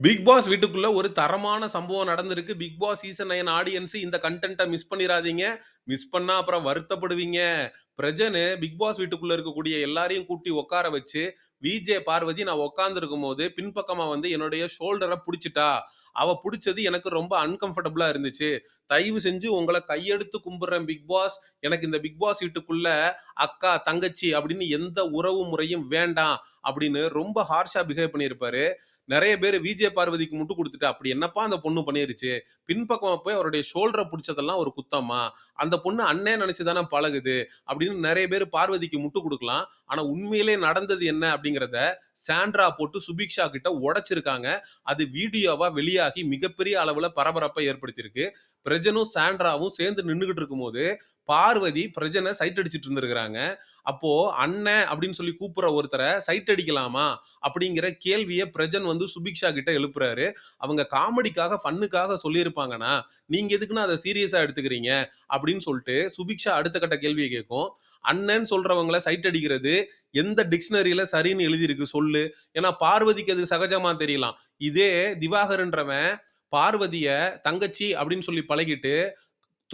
Big pass வீட்டுக்குள்ள ஒரு தரமான சம்பவம் நடந்திருக்கு. Bigg Boss season nine audience இந்த கண்டென்ட்டை மிஸ் பண்ணிடாதீங்க மிஸ் பண்ணா அப்புறம் வருத்தப்படுவீங்க. பிரஜனு பிக் பாஸ் வீட்டுக்குள்ள இருக்கக்கூடிய எல்லாரையும் கூட்டி உட்கார வச்சு, விஜே பார்வதி நான் உட்காந்துருக்கும் போது பின்பக்கமா வந்து என்னுடைய ஷோல்டரை பிடிச்சிட்டா அவ பிடிச்சது எனக்கு ரொம்ப அன்கம்ஃபர்டபுளா இருந்துச்சு. தயவு செஞ்சு உங்களை கையெடுத்து கும்பிடுறேன் பிக் பாஸ். எனக்கு இந்த பிக் பாஸ் வீட்டுக்குள்ள அக்கா, தங்கச்சி அப்படின்னு எந்த உறவு முறையும் வேண்டாம். அப்படின்னு ரொம்ப ஹார்ஷா பிஹேவ் பண்ணியிருப்பாரு. நிறைய பேர் விஜே பார்வதிக்கு முட்டு கொடுத்துட்டு "அப்படி என்னப்பா அந்த பொண்ணு பண்ணிருச்சு? பின்பக்கமா போய் அவருடைய ஷோல்டரை பிடிச்சதெல்லாம் ஒரு குத்தமா? அந்த பொண்ணு அண்ணே நினைச்சுதானே பழகுது." அப்படின்னு நிறைய பேர் பார்வதிக்கு முட்டு கொடுக்கலாம் ஆனா உண்மையிலே நடந்தது என்ன அப்படிங்கிறத சாண்ட்ரா போட்டு சுபிக்ஷா கிட்ட உடைச்சிருக்காங்க. அது வீடியோவா வெளியாகி மிகப்பெரிய அளவுல பரபரப்பை ஏற்படுத்தியிருக்கு. பிரஜனும், சாண்ட்ராவும் சேர்ந்து நின்னுகிட்டு இருக்கும்போது, பார்வதி பிரஜனை சைட் அடிச்சுட்டு இருந்திருக்கிறாங்க அப்போ "அண்ணன்" அப்படின்னு சொல்லி கூப்பிடுற ஒருத்தரை சைட் அடிக்கலாமா? அப்படிங்கிற கேள்வியை பிரஜன் வந்து சுபிக்ஷா கிட்ட எழுப்புறாரு. அவங்க காமெடிக்காக, ஃபன்னுக்காக சொல்லியிருப்பாங்கன்னா நீங்க எதுக்குன்னு அதை சீரியஸா எடுத்துக்கிறீங்க? அப்படின்னு சொல்லிட்டு சுபிக்ஷா அடுத்த கட்ட கேள்வியை கேட்கும். அண்ணன் சொல்றவங்கள சைட் அடிக்கிறது எந்த டிக்ஷனரியில சரின்னு எழுதியிருக்கு சொல்லு? ஏன்னா பார்வதிக்கு அது சகஜமா தெரியலாம். இதே திவாகர்ன்றவன் பார்வதிய தங்கச்சி அப்படின்னு சொல்லி பழகிட்டு,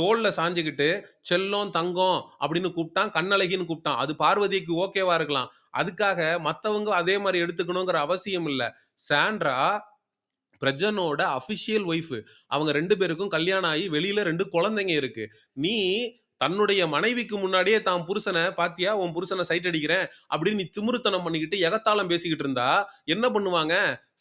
தோல்ல சாஞ்சுக்கிட்டு செல்லம், தங்கம் அப்படின்னு கூப்பிட்டான். கண்ணழகின்னு கூப்பிட்டான். அது பார்வதிக்கு ஓகேவா இருக்கலாம். அதுக்காக மற்றவங்க அதே மாதிரி எடுத்துக்கணுங்கிற அவசியம் இல்லை சாண்ட்ரா பிரஜனோட அஃபிஷியல் ஒய்ஃப். அவங்க ரெண்டு பேருக்கும் கல்யாணம் ஆகி வெளியில ரெண்டு குழந்தைங்க இருக்கு. நீ தன்னுடைய மனைவிக்கு முன்னாடியே தான் புருஷனை "பாத்தியா உன் புருஷனை சைட் அடிக்கிறேன்" அப்படின்னு நீ திமிருத்தனம் பண்ணிக்கிட்டு, எகத்தாளம் பேசிக்கிட்டு இருந்தா, என்ன பண்ணுவாங்க?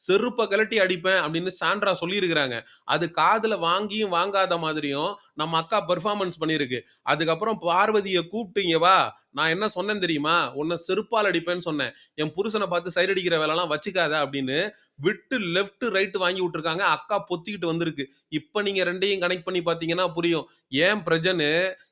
"செருப்ப கலட்டி அடிப்பேன்" அப்படின்னு சாண்ட்ரா சொல்லியிருக்கிறாங்க. அது காதுல வாங்கியும் வாங்காத மாதிரியும் நம்ம அக்கா பெர்ஃபார்மன்ஸ் பண்ணியிருக்கு. அதுக்கப்புறம் பார்வதியை கூப்பிட்டீங்க வா, நான் என்ன சொன்னேன் தெரியுமா? உன்னை செருப்பால் அடிப்பேன்னு சொன்னேன். என் புருஷனை பார்த்து சைட் அடிக்கிற வேலைலாம் வச்சுக்காத" அப்படின்னு விட்டு லெஃப்ட், ரைட் வாங்கி விட்டுருக்காங்க. அக்கா பொத்திக்கிட்டு வந்திருக்கு. இப்போ நீங்க ரெண்டையும் கனெக்ட் பண்ணி பார்த்தீங்கன்னா புரியும். ஏன் பிரஜனு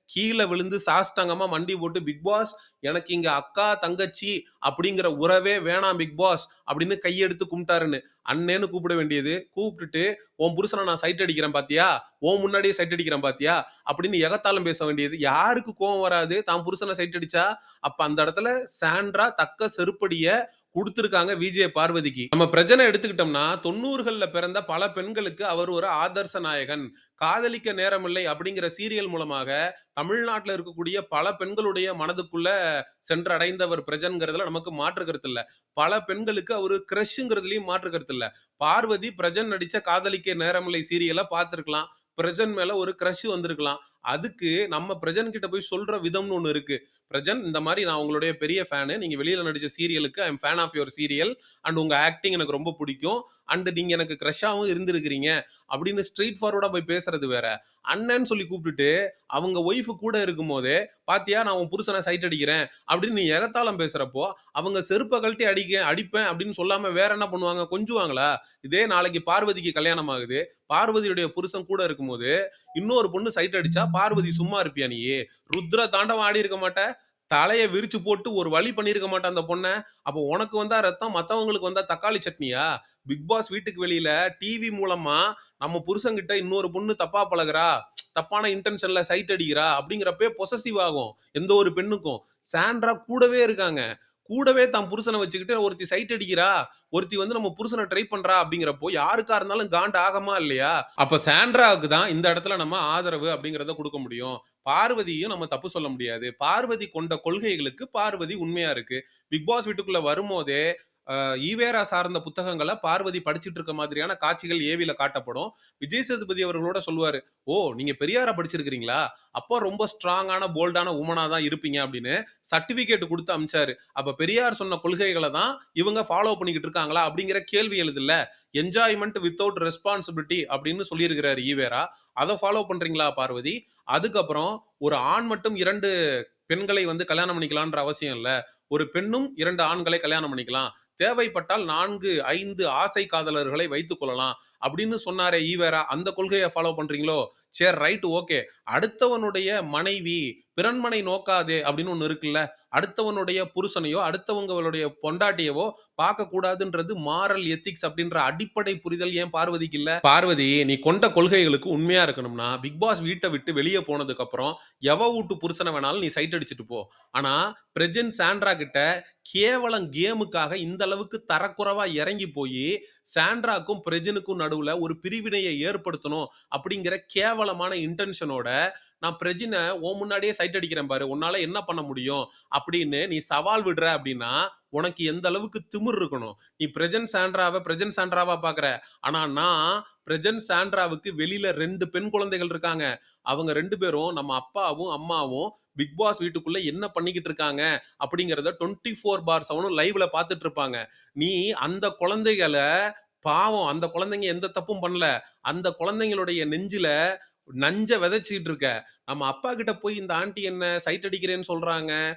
கீழே விழுந்து சாஷ்டாங்கமா மண்டி போட்டு, "பிக் பாஸ் எனக்கு இங்க அக்கா, தங்கச்சி அப்படிங்கிற உறவே வேணாம் பிக் பாஸ்" அப்படின்னு கையெடுத்து கும்பிட்டாருன்னு. அண்ணேன்னு கூப்பிட வேண்டியது, கூப்பிட்டுட்டு, "உன் புருஷனை நான் சைட் அடிக்கிறேன் பாத்தியா? உன் முன்னாடியே சைட் அடிக்கிறேன் பாத்தியா?" அப்படின்னு எகத்தாளம் பேச வேண்டியது. யாருக்கு கோவம் வராது? தான் புருஷனை சைட் அடிச்சா? அப்ப அந்த இடத்துல சாண்ட்ரா தக்க செருப்படிய குடுத்திருக்காங்க விஜே பார்வதிக்கு. நம்ம பிரஜனை எடுத்துக்கிட்டோம்னா, 90கள்ல பிறந்த பல பெண்களுக்கு அவர் ஒரு ஆதர்ச நாயகன். காதலிக்க நேரமில்லை அப்படிங்கிற சீரியல் மூலமாக தமிழ்நாட்டுல இருக்கக்கூடிய பல பெண்களுடைய மனதுக்குள்ள சென்றடைந்தவர் பிரஜன்கிறதுல நமக்கு மாற்று கருத்து இல்ல. பல பெண்களுக்கு அவரு கிரஷ்ங்கிறதுலயும் மாற்று கருத்து இல்ல. பார்வதி பிரஜன் நடிச்ச காதலிக்க நேரமில்லை சீரியலை பார்த்திருக்கலாம். பிரஜன் மேல ஒரு கிரஷ் வந்திருக்கலாம். அதுக்கு நம்ம பிரஜன் கிட்ட போய் சொல்ற விதம்னு ஒன்று இருக்கு. "பிரஜன் இந்த மாதிரி நான் உங்களுடைய பெரிய ஃபேனு. நீங்க வெளியில நடிச்ச சீரியலுக்கு I fan of your serial and உங்க ஆக்டிங் எனக்கு ரொம்ப பிடிக்கும் அண்ட் நீங்க எனக்கு கிரஷ்ஷாவும் இருந்திருக்கிறீங்க." அப்படின்னு ஸ்ட்ரீட் ஃபார்வர்டா போய் பேசுறது வேற. அண்ணன்னு சொல்லி கூப்பிட்டுட்டு, அவங்க ஒய்ஃப் கூட இருக்கும்போதே, "பாத்தியா நான் உன் புருஷனை சைட் அடிக்கிறேன்" அப்படின்னு நீ எகத்தாளம் பேசுறப்போ, அவங்க செருப்ப கழட்டி அடிக்க அடிப்பேன் அப்படின்னு சொல்லாம வேற என்ன பண்ணுவாங்க? கொஞ்சுவாங்களா? இதே நாளைக்கு பார்வதிக்கு கல்யாணம் ஆகுது. பார்வதியுடைய புருஷன் கூட இருக்கும் இருக்கும்போது, இன்னொரு பொண்ணு சைட் அடிச்சா, பார்வதி சும்மா இருப்பியா நீ? ருத்ர தாண்டவம் ஆடி இருக்க மாட்ட? தலையை விரிச்சு போட்டு ஒரு வழி பண்ணியிருக்க மாட்டேன் அந்த பொண்ணை அப்போ உனக்கு வந்தா ரத்தம், மத்தவங்களுக்கு வந்தா தக்காளி சட்னியா? பிக் பாஸ் வீட்டுக்கு வெளியில டிவி மூலமா நம்ம புருஷன்கிட்ட இன்னொரு பொண்ணு தப்பா பழகுறா, தப்பான இன்டென்ஷன்ல சைட் அடிக்கிறா அப்படிங்கிறப்பே பொசசிவ் ஆகும். எந்த ஒரு பெண்ணுக்கும். சாண்ட்ரா கூடவே இருக்காங்க. கூடவே தான் புருஷன வச்சுக்கிட்டு ஒருத்தி சைட் அடிக்கிறா, ஒருத்தி வந்து நம்ம புருஷன ட்ரை பண்றா அப்படிங்கிறப்போ, யாருக்கா இருந்தாலும் காண்டு ஆகமா இல்லையா? அப்ப சாண்ட்ராவுக்கு தான் இந்த இடத்துல நம்ம ஆதரவு அப்படிங்கிறத குடுக்க முடியும். பார்வதியும் நம்ம தப்பு சொல்ல முடியாது. பார்வதி கொண்ட கொள்கைகளுக்கு பார்வதி உண்மையா இருக்கு. பிக் பாஸ் வீட்டுக்குள்ள வரும்போதே, ஈவேரா சார்ந்த புத்தகங்களை பார்வதி படிச்சுட்டு இருக்க மாதிரியான காட்சிகள் ஏவில காட்டப்படும். விஜய் சேதுபதி அவர்களோட சொல்லுவாரு, "ஓ! நீங்க பெரியாரா படிச்சிருக்கிறீங்களா? அப்போ ரொம்ப ஸ்ட்ராங்கான, போல்டான உமனா தான் இருப்பீங்க" அப்படின்னு சர்டிபிகேட் கொடுத்து அனுப்பிச்சாரு. அப்ப பெரியார் சொன்ன கொள்கைகளை தான் இவங்க ஃபாலோ பண்ணிக்கிட்டு இருக்காங்களா? அப்படிங்கிற கேள்வி எழுதுல என்ஜாய்மெண்ட் வித்தவுட் ரெஸ்பான்சிபிலிட்டி அப்படின்னு சொல்லியிருக்கிறாரு ஈவேரா. அதை ஃபாலோ பண்றீங்களா பார்வதி? அதுக்கப்புறம் ஒரு ஆண் மட்டும் இரண்டு பெண்களை வந்து கல்யாணம் பண்ணிக்கலான்ற அவசியம் இல்லை ஒரு பெண்ணும் இரண்டு ஆண்களை கல்யாணம் பண்ணிக்கலாம். தேவைப்பட்டால் 4, 5 ஆசை காதலர்களை வைத்துக் கொள்ளலாம். அப்படின்னு சொன்னாரே ஈவேரா, அந்த கொள்கையை ஃபாலோ பண்றீங்களோ? சரி ரைட் ஓகே. அடுத்தவனுடைய மனைவி, பிறன்மனை நோக்காதே அப்படின்னு ஒன்று இருக்குல்ல. அடுத்தவனுடைய புருஷனையோ, அடுத்தவங்களுடைய பொண்டாட்டியவோ பார்க்கக்கூடாதுன்றது மாரல் எத்திக்ஸ் அப்படின்ற அடிப்படை புரிதல் ஏன் பார்வதிக்கு இல்ல? பார்வதி நீ கொண்ட கொள்கைகளுக்கு உண்மையா இருக்கணும்னா, பிக் பாஸ் வீட்டை விட்டு வெளியே போனதுக்கு அப்புறம் எவ வீட்டு புருஷனை வேணாலும் நீ சைட் அடிச்சுட்டு போ. ஆனா பிரஜன் சாண்ட்ரா கிட்ட கேவலம் கேமுக்காக இந்த அளவுக்கு தரக்குறைவா இறங்கி போய் சாண்ட்ராக்கும் பிரஜனுக்கும் நடுவுல ஒரு பிரிவினையை ஏற்படுத்தணும் அப்படிங்கிற கேவலமான இன்டென்ஷனோட நான் பிரஜினை உன் முன்னாடியே சைட் அடிக்கிறேன் பாரு. உன்னால என்ன பண்ண முடியும்? அப்படின்னு நீ சவால் விடுற அப்படின்னா, உனக்கு எந்த அளவுக்கு திமிர் இருக்கணும். நீ பிரஜன் சாண்ட்ராவை பிரஜன் சாண்ட்ராவா பார்க்குற. ஆனா நான் பிரஜன் சாண்ட்ராவுக்கு வெளியில ரெண்டு பெண் குழந்தைகள் இருக்காங்க. அவங்க ரெண்டு பேரும் நம்ம அப்பாவும், அம்மாவும் பிக் பாஸ் வீட்டுக்குள்ள என்ன பண்ணிக்கிட்டு இருக்காங்க அப்படிங்கிறத 24/7 லைவ்ல பார்த்துட்டு இருப்பாங்க. நீ அந்த குழந்தைகளை பாவம் அந்த குழந்தைங்க எந்த தப்பும் பண்ணல. அந்த குழந்தைங்களுடைய நெஞ்சில நஞ்ச விதைச்சிட்டு இருக்க. நம்ம அப்பா கிட்ட போய் இந்த ஆண்டி என்ன சைட் அடிக்கிறேன்னு சொல்றாங்க.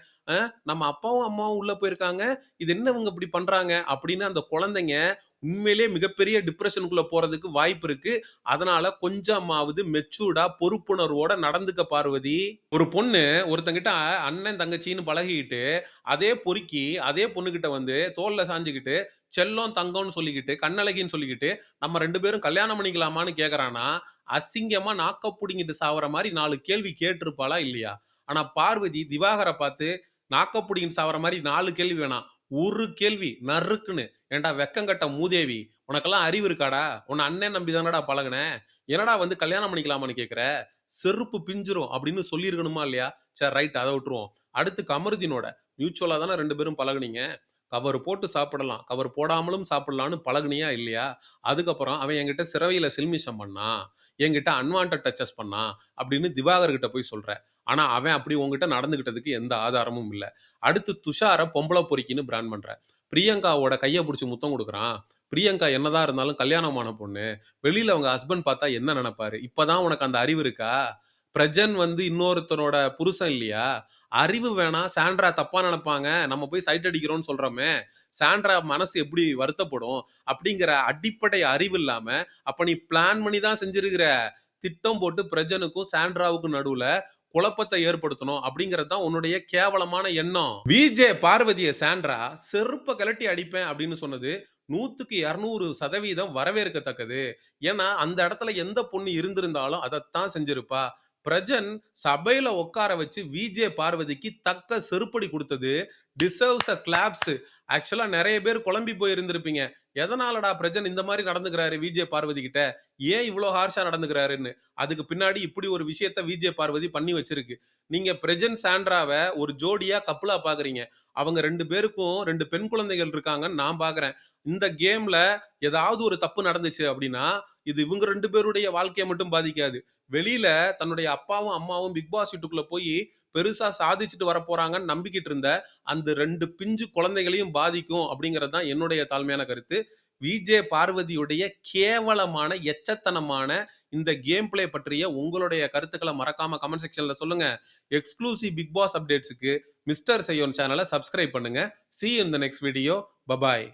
நம்ம அப்பாவும், அம்மாவும் உள்ள போயிருக்காங்க. இது என்ன இவங்க இப்படி பண்றாங்க? அப்படின்னு அந்த குழந்தைங்க உண்மையிலே மிகப்பெரிய டிப்ரெஷனுக்குள்ள போறதுக்கு வாய்ப்பு இருக்கு. அதனால கொஞ்சமாவது மெச்சூர்டா பொறுப்புணர்வோட நடந்துக்க பார்வதி. ஒரு பொண்ணு ஒருத்தங்கிட்ட அண்ணன், தங்கச்சின்னு பழகிக்கிட்டு, அதே பொறுக்கி அதே பொண்ணுகிட்ட வந்து தோல்ல சாஞ்சுக்கிட்டு செல்லம், தங்கம்னு சொல்லிக்கிட்டு, கண்ணழகின்னு சொல்லிக்கிட்டு, நம்ம ரெண்டு பேரும் கல்யாணம் பண்ணிக்கலாமான்னு கேட்கறான்னா, அசிங்கமா நாக்க பிடிங்கிட்டு சாவற மாதிரி நாலு கேள்வி கேட்டிருப்பாளா இல்லையா? ஆனா பார்வதி திவாகரை பார்த்து நாக்க புடுங்கிட்டு சாவற மாதிரி நாலு கேள்வி வேணாம். ஒரு கேள்வி நறுக்குன்னு, "ஏன்டா வெக்கங்கெட்ட மூதேவி! உனக்கெல்லாம் அறிவு இருக்காடா? உன்னை அண்ணன் நம்பி தானடா பழகுனேன். என்னடா வந்து கல்யாணம் பண்ணிக்கலாமான்னு கேட்குற செருப்பு பிஞ்சிரும்." அப்படின்னு சொல்லியிருக்கணுமா இல்லையா? சரி ரைட் அதை விட்டுருவோம். அடுத்து கமருதீனோட மியூச்சுவலாக தானே ரெண்டு பேரும் பழகுனீங்க. கவர் போட்டு சாப்பிடலாம். கவர் போடாமலும் சாப்பிடலான்னு பழகுனியா இல்லையா? அதுக்கப்புறம் அவன் என்கிட்ட சிறவையில் சில்மிஷம் பண்ணான். என்கிட்ட அன்வான்ட் டச்சஸ் பண்ணான். அப்படின்னு திவாகர்கிட்ட போய் சொல்கிற ஆனால் அவன் அப்படி உங்ககிட்ட நடந்துக்கிட்டதுக்கு எந்த ஆதாரமும் இல்லை அடுத்து துஷாரை பொம்பளை பொறிக்கின்னு பிராண்ட் பண்ணுறேன் பிரியங்காவோட கையை பிடிச்சி முத்தம் கொடுக்குறான் பிரியங்கா என்னதான் இருந்தாலும் கல்யாணமான பொண்ணு. வெளியில் அவங்க ஹஸ்பண்ட் பார்த்தா என்ன நினைப்பாரு இப்போதான் உனக்கு அந்த அறிவு இருக்கா? பிரஜன் வந்து இன்னொருத்தனோட புருஷன் இல்லையா? அறிவு வேணாம். சாண்ட்ரா தப்பா நினைப்பாங்க நம்ம போய் சைட் அடிக்கிறோம்னு சொல்றோமே. சாண்ட்ரா மனசு எப்படி வருத்தப்படும்? அப்படிங்கிற அடிப்படை அறிவு இல்லாம, அப்ப நீ பிளான் பண்ணி தான் செஞ்சிருக்கிற. திட்டம் போட்டு பிரஜனுக்கும், சாண்ட்ராவுக்கும் நடுவுல குழப்பத்தை ஏற்படுத்தணும் அப்படிங்கிறது தான் உன்னுடைய கேவலமான எண்ணம். விஜே பார்வதிய சாண்ட்ரா செருப்ப கலட்டி அடிப்பேன் அப்படின்னு சொன்னது 100க்கு 200% வரவேற்கத்தக்கது. ஏன்னா அந்த இடத்துல எந்த பொண்ணு இருந்திருந்தாலும் அதைத்தான் செஞ்சிருப்பா. பிரஜன் சபையில உட்கார வச்சு விஜே பார்வதிக்கு தக்க செருப்படி கொடுத்தது டிசர்வ்ஸ் அ கிளாப்ஸ். ஆக்சுவலா நிறைய பேர் குழம்பி போயிருந்திருப்பீங்க எதனாலடா பிரஜன் இந்த மாதிரி நடந்துக்கிறாரு விஜே பார்வதி கிட்ட? ஏன் இவ்வளோ ஹார்ஷா நடந்துக்கிறாருன்னு. அதுக்கு பின்னாடி இப்படி ஒரு விஷயத்த விஜே பார்வதி பண்ணி வச்சிருக்கு. நீங்க பிரஜன், சாண்ட்ராவை ஒரு ஜோடியா, கப்புலா பார்க்குறீங்க. அவங்க ரெண்டு பேருக்கும் ரெண்டு பெண் குழந்தைகள் இருக்காங்கன்னு நான் பார்க்குறேன். இந்த கேம்ல ஏதாவது ஒரு தப்பு நடந்துச்சு அப்படின்னா, இது இவங்க ரெண்டு பேருடைய வாழ்க்கையை மட்டும் பாதிக்காது. வெளியில தன்னுடைய அப்பாவும், அம்மாவும் பிக் பாஸ் வீட்டுக்குள்ள போய் பெருசா சாதிச்சுட்டு வரப்போறாங்கன்னு நம்பிக்கிட்டு இருந்த அந்த ரெண்டு பிஞ்சு குழந்தைகளையும் பாதிக்கும் அப்படிங்கிறது தான் என்னுடைய தாழ்மையான கருத்து. விஜே பார்வதியுடைய கேவலமான, எச்சத்தனமான இந்த கேம் பிளே பற்றிய உங்களுடைய கருத்துக்களை மறக்காம கமெண்ட் செக்ஷன்ல சொல்லுங்க. எக்ஸ்க்ளூசிவ் பிக் பாஸ் அப்டேட்ஸுக்கு மிஸ்டர் செய்யோன் சேனலை சப்ஸ்கிரைப் பண்ணுங்க. See in the next video. Bye bye.